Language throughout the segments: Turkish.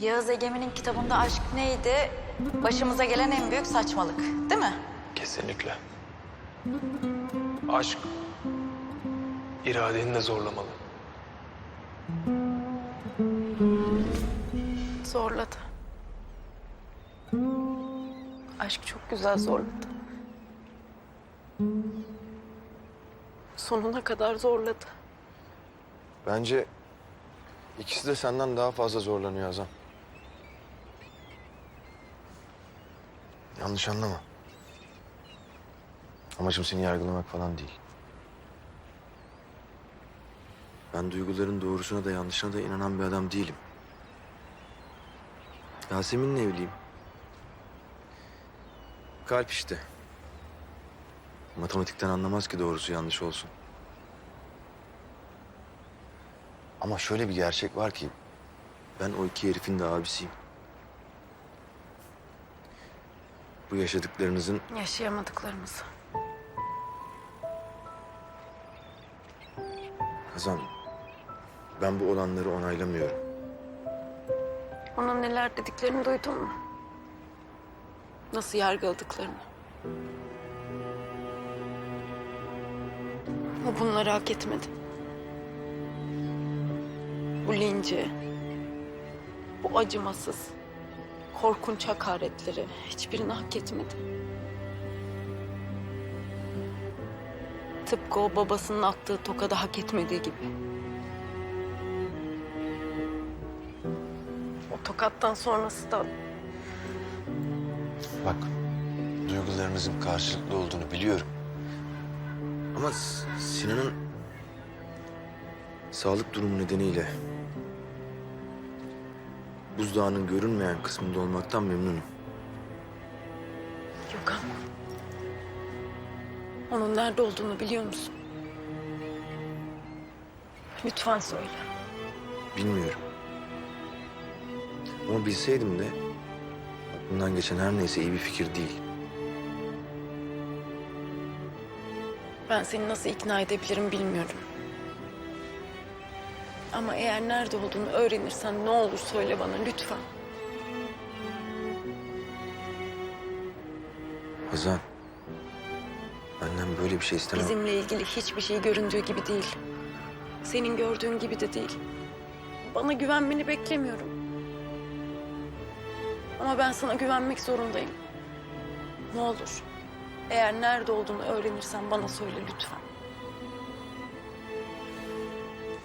Yağız Egemen'in kitabında aşk neydi? Başımıza gelen en büyük saçmalık, değil mi? Kesinlikle. Aşk iradeni de zorlamalı. Zorladı. Aşk çok güzel zorladı. Sonuna kadar zorladı. Bence ikisi de senden daha fazla zorlanıyor Azam. Yanlış anlama. Amacım seni yargılamak falan değil. Ben duyguların doğrusuna da yanlışına da inanan bir adam değilim. Yasemin'le evliyim. Kalp işte. Matematikten anlamaz ki doğrusu yanlış olsun. Ama şöyle bir gerçek var ki ben o iki herifin de abisiyim. Bu yaşadıklarınızın Yaşayamadıklarımızı. Kazan ben bu olanları onaylamıyorum. Ona neler dediklerini duydun mu? Nasıl yargıladıklarını. O bunları hak etmedi. Bu linci, bu acımasız, korkunç hakaretleri hiçbirini hak etmedi. Tıpkı o babasının attığı tokada hak etmediği gibi. O tokattan sonrası da Bak duygularınızın karşılıklı olduğunu biliyorum. Ama Sinan'ın sağlık durumu nedeniyle buzdağının görünmeyen kısmında olmaktan memnunum. Gökhan. Onun nerede olduğunu biliyor musun? Lütfen söyle. Bilmiyorum. Ama bilseydim de aklımdan geçen her neyse iyi bir fikir değil. Ben seni nasıl ikna edebilirim bilmiyorum. Ama eğer nerede olduğunu öğrenirsen ne olur söyle bana lütfen. Hazan. Benden böyle bir şey istemem. Bizimle ilgili hiçbir şey göründüğü gibi değil. Senin gördüğün gibi de değil. Bana güvenmeni beklemiyorum. Ama ben sana güvenmek zorundayım. Ne olur. Eğer nerede olduğunu öğrenirsen bana söyle lütfen.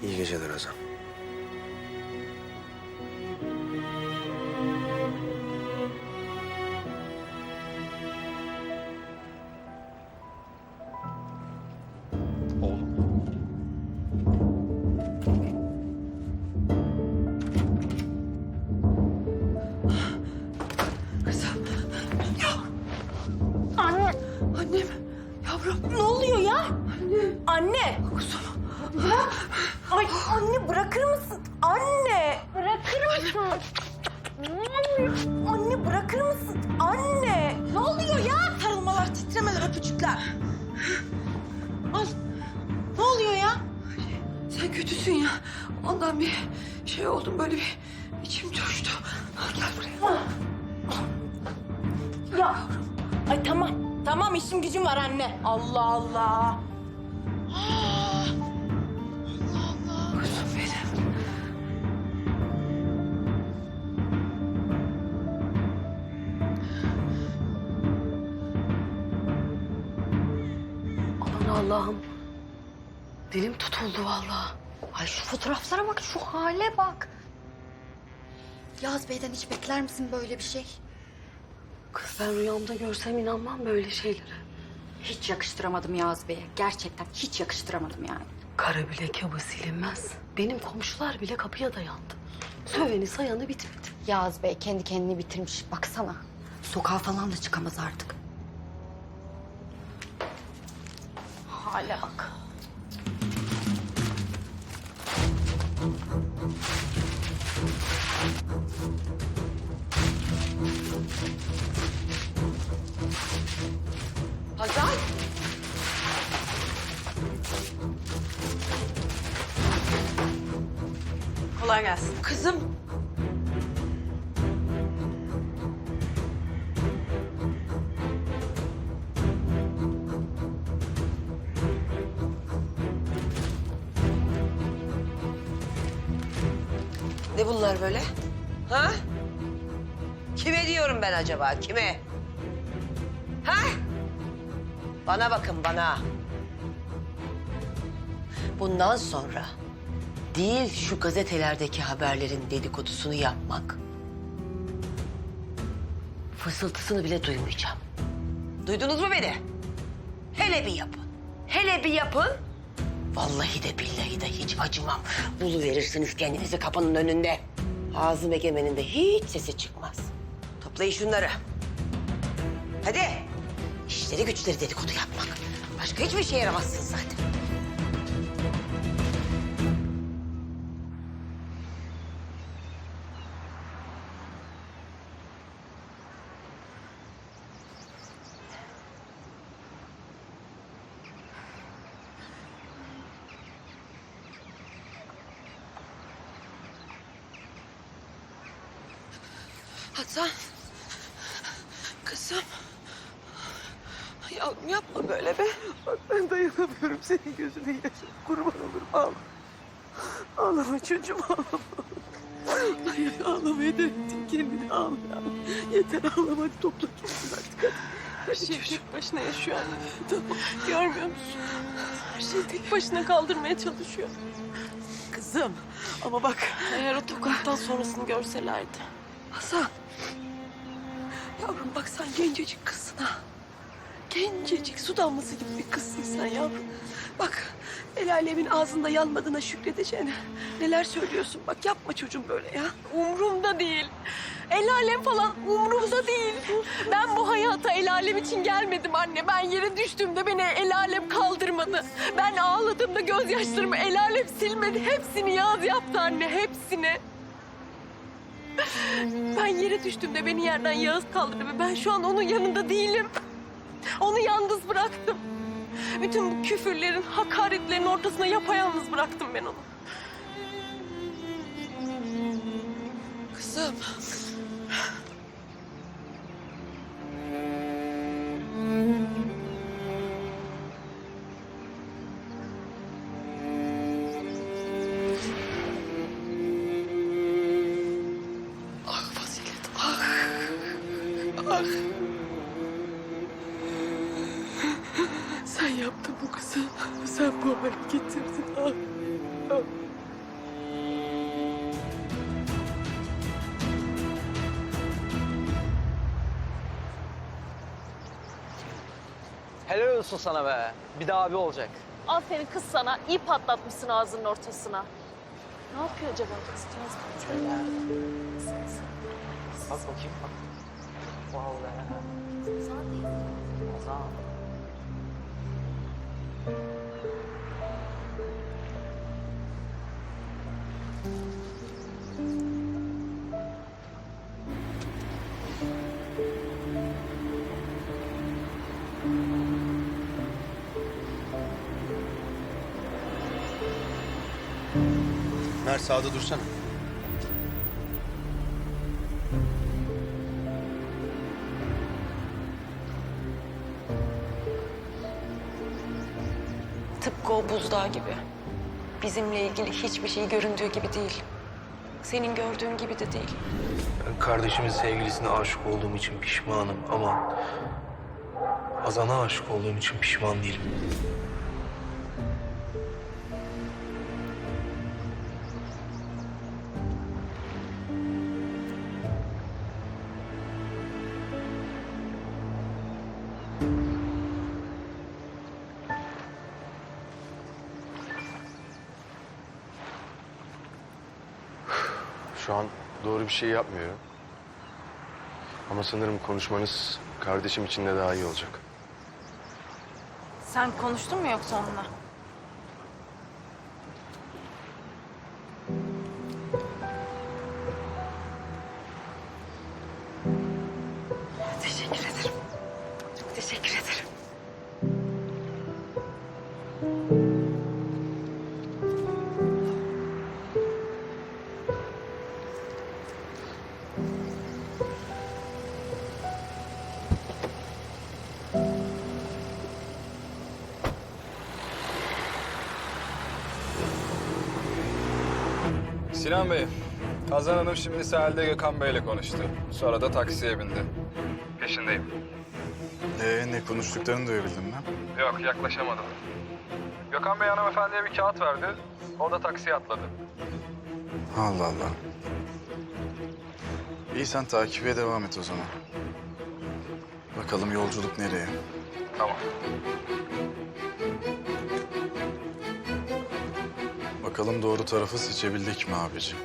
İyi geceler Hazan. Bırakır mısın? Anne. Bırakır mısın? Anne bırakır mısın? Anne. Ne oluyor ya? Sarılmalar, titremeler, öpücükler. Al. Ne oluyor ya? Sen kötüsün ya. Ondan bir şey oldum böyle bir içim coştu. Gel buraya. Ya. Ay tamam. Tamam işim gücüm var anne. Allah Allah. Dilim tutuldu vallahi. Ay şu fotoğraflara bak, şu hale bak. Yaz Bey'den hiç bekler misin böyle bir şey? Kız ben rüyamda görsem inanmam böyle şeylere. Hiç yakıştıramadım Yaz Bey'e. Gerçekten hiç yakıştıramadım yani. Kara bile kabı silinmez. Benim komşular bile kapıya dayandı. Söveni sayanı bitmedi. Yaz Bey kendi kendini bitirmiş. Baksana. Sokağa falan da çıkamaz artık. Hale bak. Hazal! Kolay gelsin. Kızım. Bunlar böyle? Ha? Kime diyorum ben acaba? Kime? Ha? Bana bakın bana. Bundan sonra değil şu gazetelerdeki haberlerin dedikodusunu yapmak. Fısıltısını bile duymayacağım. Duydunuz mu beni? Hele bir yapın. Hele bir yapın. Vallahi de billahi de hiç acımam. Bulu verirsiniz kendinizi kapının önünde. Ağzım egemenin de hiç sesi çıkmaz. Toplayın şunları. Hadi. İşleri güçleri dedikodu yapmak. Başka hiçbir şeye yaramazsın zaten. Kızım. Yavrum yapma böyle be. Bak ben dayanamıyorum senin gözüne yaşım. Kurban olurum ağlama. Ağlama çocuğum ağlama. Ay ağlamaya da ettin kendini ağla. Yeter ağlama hadi topla kendini artık hadi. Her şeyi tek başına yaşıyor anne. Tamam. Görmüyor musun? Her şeyi tek başına kaldırmaya çalışıyor. Kızım ama bak Eğer o tokattan sonrasını görselerdi. Hasan. Yavrum bak sen gencecik kızsın ha. Gencecik su damlası gibi bir kızsın sen yavrum. Bak el alemin ağzında yanmadığına şükredeceğine neler söylüyorsun. Bak yapma çocuğum böyle ya. Umrumda değil. El alem falan umrumda değil. Ben bu hayata el alem için gelmedim anne. Ben yere düştüğümde beni el alem kaldırmadı. Ben ağladığımda gözyaşlarımı el alem silmedi. Hepsini Yağız yaptı anne, hepsini. Ben yere düştüğümde beni yerden Yağız kaldırdı ve ben şu an onun yanında değilim. Onu yalnız bıraktım. Bütün bu küfürlerin, hakaretlerin ortasına yapayalnız bıraktım ben onu. Kızım. Hale getirdin. Ah. ah. Helal olsun sana be. Bir daha abi olacak. Aferin kız sana. iyi patlatmışsın ağzının ortasına. Ne yapıyor acaba kız? Bak bakayım bak. Vallahi. Ozan. Mert sağda dursana. Tıpkı o buzdağı gibi. Bizimle ilgili hiçbir şey göründüğü gibi değil. Senin gördüğün gibi de değil. Ben kardeşimin sevgilisine aşık olduğum için pişmanım ama... Hazan'a aşık olduğum için pişman değilim. Şu an doğru bir şey yapmıyorum. Ama sanırım konuşmanız kardeşim için de daha iyi olacak. Sen konuştun mu yoksa onunla? Teşekkür ederim. Çok teşekkür ederim. Sinan Bey, Hazan Hanım şimdi sahilde Gökhan Bey'le konuştu. Sonra da taksiye bindi. Peşindeyim. Ee, ne konuştuklarını duyabildin mi? Yok, yaklaşamadım. Gökhan Bey hanımefendiye bir kağıt verdi. O da taksiye atladı. Allah Allah. İyi sen takibe devam et o zaman. Bakalım yolculuk nereye? Tamam. Bakalım doğru tarafı seçebildik mi abici?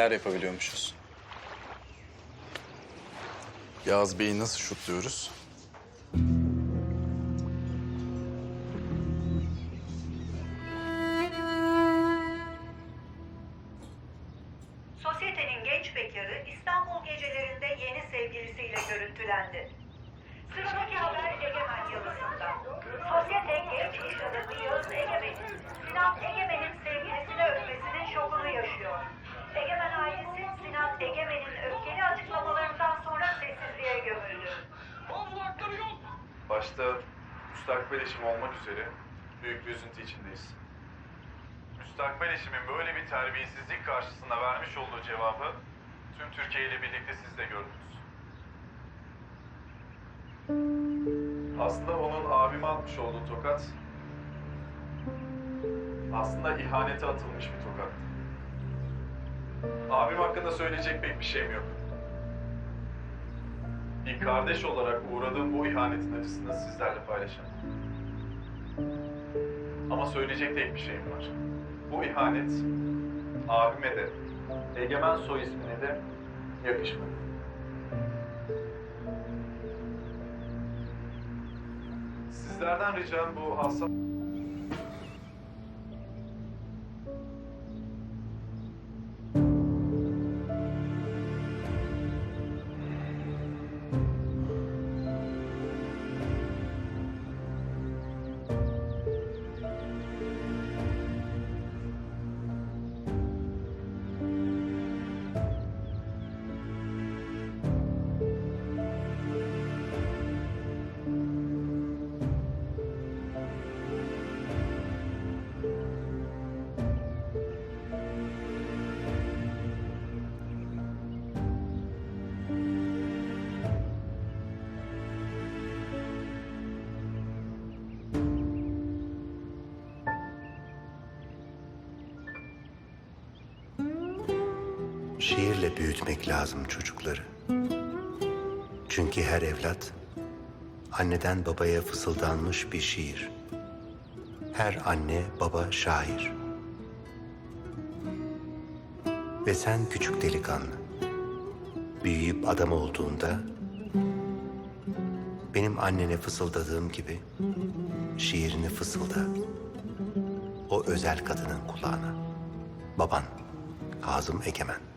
Neler yapabiliyormuşuz? Yağız Bey'i nasıl şutluyoruz? Karşısında vermiş olduğu cevabı tüm Türkiye ile birlikte siz de gördünüz. Aslında onun abime atmış olduğu tokat aslında ihanete atılmış bir tokat. Abim hakkında söyleyecek pek bir şeyim yok. Bir kardeş olarak uğradığım bu ihanetin acısını sizlerle paylaşamam. Ama söyleyecek tek bir şeyim var. Bu ihanet abime de, Egemen soy ismine de yakışmadı. Sizlerden ricam bu hassas... Şiirle büyütmek lazım çocukları. Çünkü her evlat anneden babaya fısıldanmış bir şiir. Her anne baba şair. Ve sen küçük delikanlı. Büyüyüp adam olduğunda benim annene fısıldadığım gibi şiirini fısılda. O özel kadının kulağına. Baban Kazım Egemen.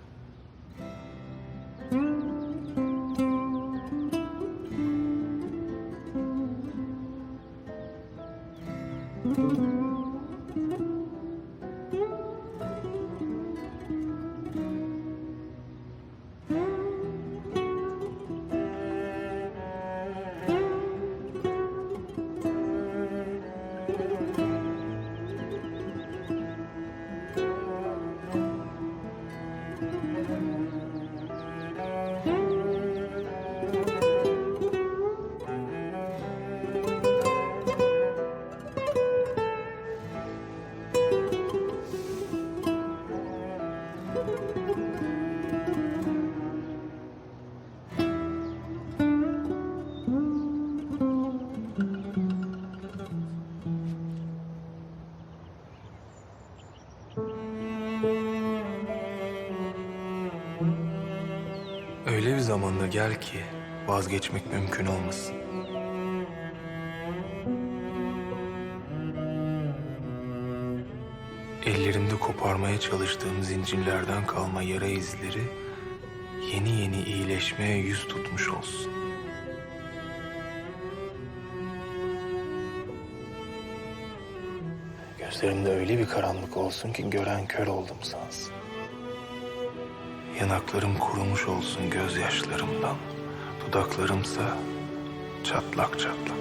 Zamanda gel ki vazgeçmek mümkün olmasın. Ellerimde koparmaya çalıştığım zincirlerden kalma yara izleri yeni yeni iyileşmeye yüz tutmuş olsun. Gözlerimde öyle bir karanlık olsun ki gören kör oldum sansın. Yanaklarım kurumuş olsun gözyaşlarımdan. Dudaklarımsa çatlak çatlak.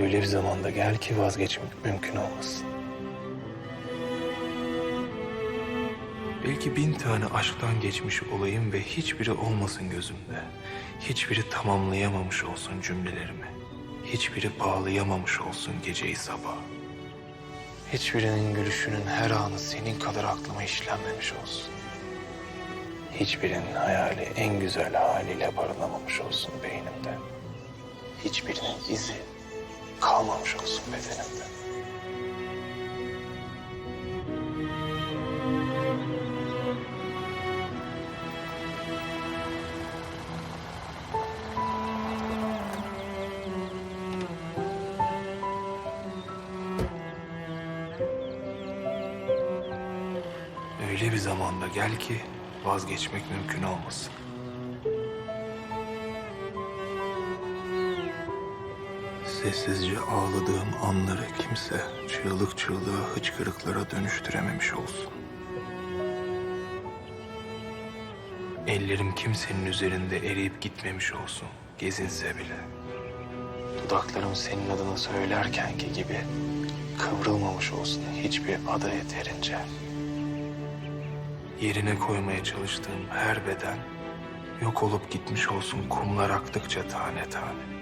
Öyle bir zamanda gel ki vazgeçmek mümkün olmasın. Belki bin tane aşktan geçmiş olayım ve hiçbiri olmasın gözümde. Hiçbiri tamamlayamamış olsun cümlelerimi. Hiçbiri bağlayamamış olsun geceyi sabah. Hiçbirinin gülüşünün her anı senin kadar aklıma işlenmemiş olsun. Hiçbirinin hayali en güzel haliyle barınamamış olsun beynimde. Hiçbirinin izi kalmamış olsun bedenimde. Bir zamanda gel ki vazgeçmek mümkün olmasın. Sessizce ağladığım anları kimse çığlık çığlığa hıçkırıklara dönüştürememiş olsun. Ellerim kimsenin üzerinde eriyip gitmemiş olsun, gezinse bile. Dudaklarım senin adını söylerkenki gibi kıvrılmamış olsun hiçbir ada yeterince. Yerine koymaya çalıştığım her beden yok olup gitmiş olsun kumlar aktıkça tane tane.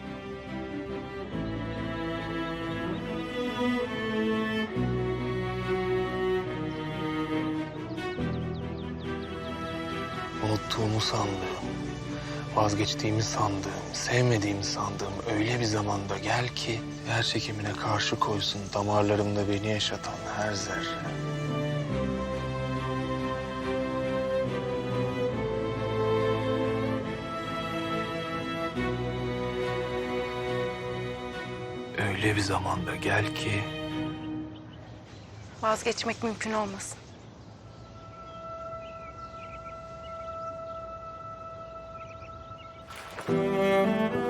Unuttuğumu sandığım, vazgeçtiğimi sandığım, sevmediğimi sandığım öyle bir zamanda gel ki yer çekimine karşı koysun damarlarımda beni yaşatan her zerre. Öyle bir zamanda gel ki Vazgeçmek mümkün olmasın. Çok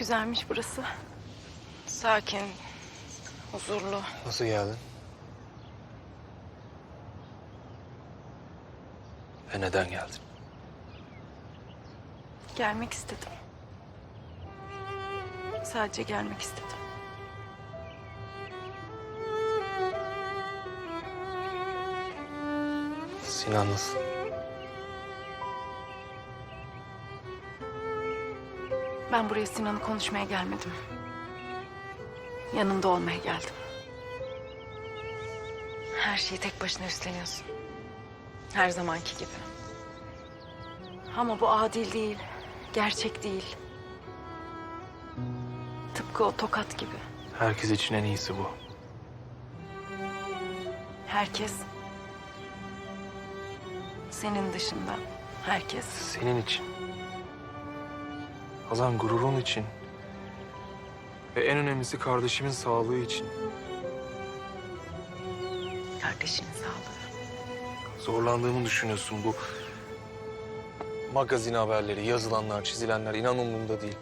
güzelmiş burası. Sakin, huzurlu. nasıl geldin? Ve neden geldin? Gelmek istedim. Sadece gelmek istedim. Sinan nasıl? Ben buraya Sinan'ı konuşmaya gelmedim. Yanında olmaya geldim. Her şeyi tek başına üstleniyorsun. Her zamanki gibi. Ama bu adil değil, gerçek değil. Tıpkı o tokat gibi. Herkes için en iyisi bu. Herkes senin dışında herkes. Senin için. Hazan gururun için. Ve en önemlisi kardeşimin sağlığı için. kardeşinin sağlığı. Zorlandığımı düşünüyorsun bu magazin haberleri, yazılanlar, çizilenler inan umurumda değil.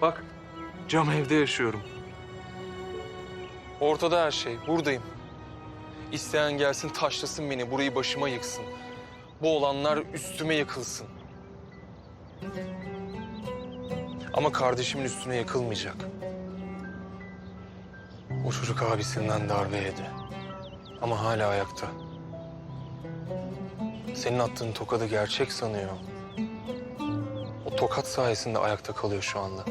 Bak cam evde yaşıyorum. Ortada her şey, buradayım. İsteyen gelsin taşlasın beni, burayı başıma yıksın. Bu olanlar üstüme yıkılsın. Ama kardeşimin üstüne yıkılmayacak. O çocuk abisinden darbe yedi. Ama hala ayakta. Senin attığın tokadı gerçek sanıyor. O tokat sayesinde ayakta kalıyor şu anda.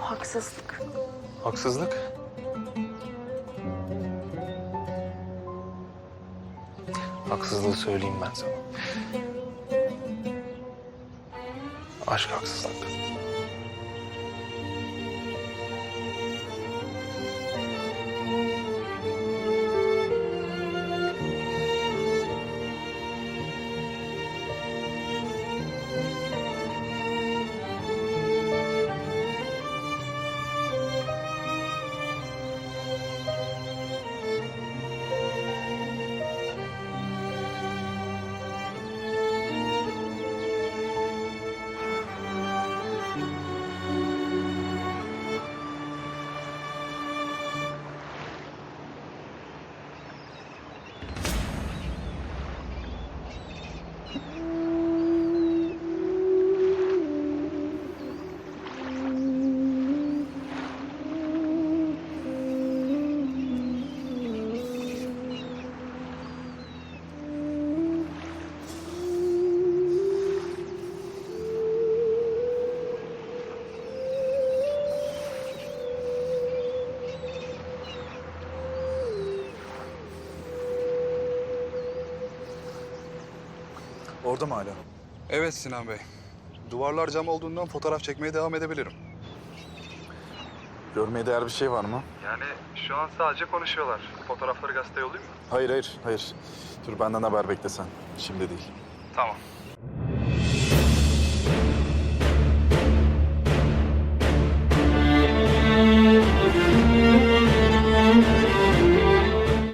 Haksızlık. Haksızlık. Haksızlığı söyleyeyim ben sana. Aşk haksızlık. Orada mı hala? Evet Sinan Bey. Duvarlar cam olduğundan fotoğraf çekmeye devam edebilirim. Görmeye değer bir şey var mı? Yani şu an sadece konuşuyorlar. Fotoğrafları gazeteye yollayayım mı? Hayır hayır hayır. Dur benden haber beklesen. Şimdi değil. Tamam.